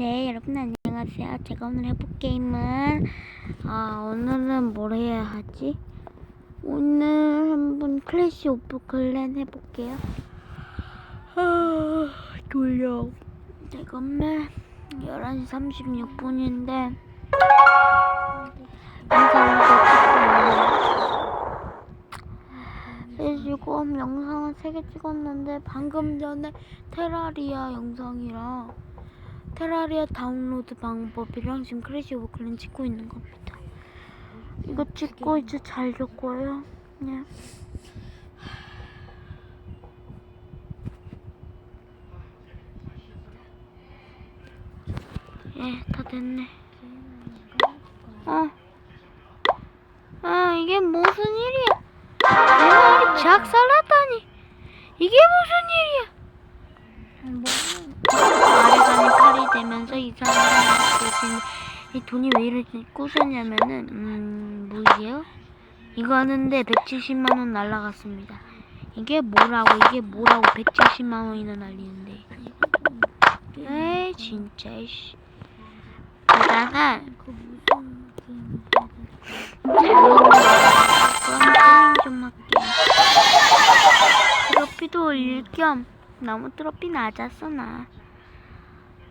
네, 여러분 안녕하세요. 제가 오늘 해볼 게임은 아 오늘은 뭘 해야 하지? 오늘 한번 클래시 오브 클랜 해볼게요. 아 졸려. 지금은 11시 36분인데 지금 영상을 3개 찍었는데 방금 전에 테라리아 영상이랑 테라리아 다운로드 방법이랑 지금 크래시 클랜 찍고 있는 겁니다. 이거 찍고 이제 잘 적고요. 네. 예, 다 됐네. 어. 아, 이게 무슨 일이야? 내 말이 작살났다니. 이게 무슨 일이야? 되면서 이상한 이 돈이 왜 이렇게 꾸셨냐면은 음 뭐예요? 이거 하는데 170만 원 날라갔습니다. 이게 뭐라고 이게 뭐라고 170만 원이나 날리는데. 에이 진짜 씨. 할게. 트로피도 올릴 겸 너무 트로피 낮았어 나.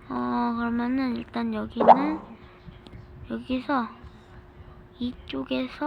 어 그러면은 일단 여기는 여기서 이쪽에서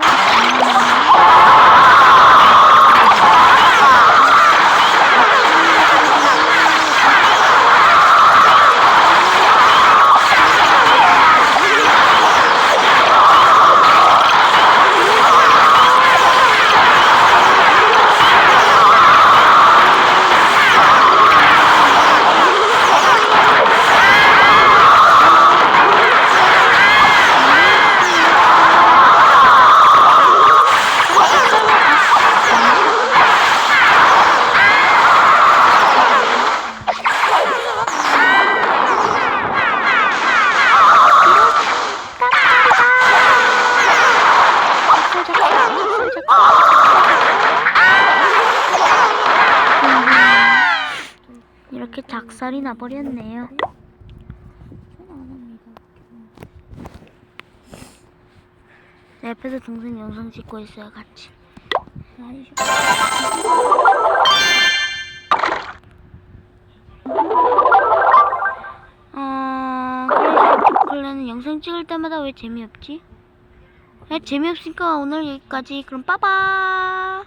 이렇게 작살이 나버렸네요. 내 옆에서 동생 영상 찍고 있어요, 같이. 어, 클랜은 영상 찍을 때마다 왜 재미없지? 네, 재미없으니까 오늘 여기까지. 그럼 빠바.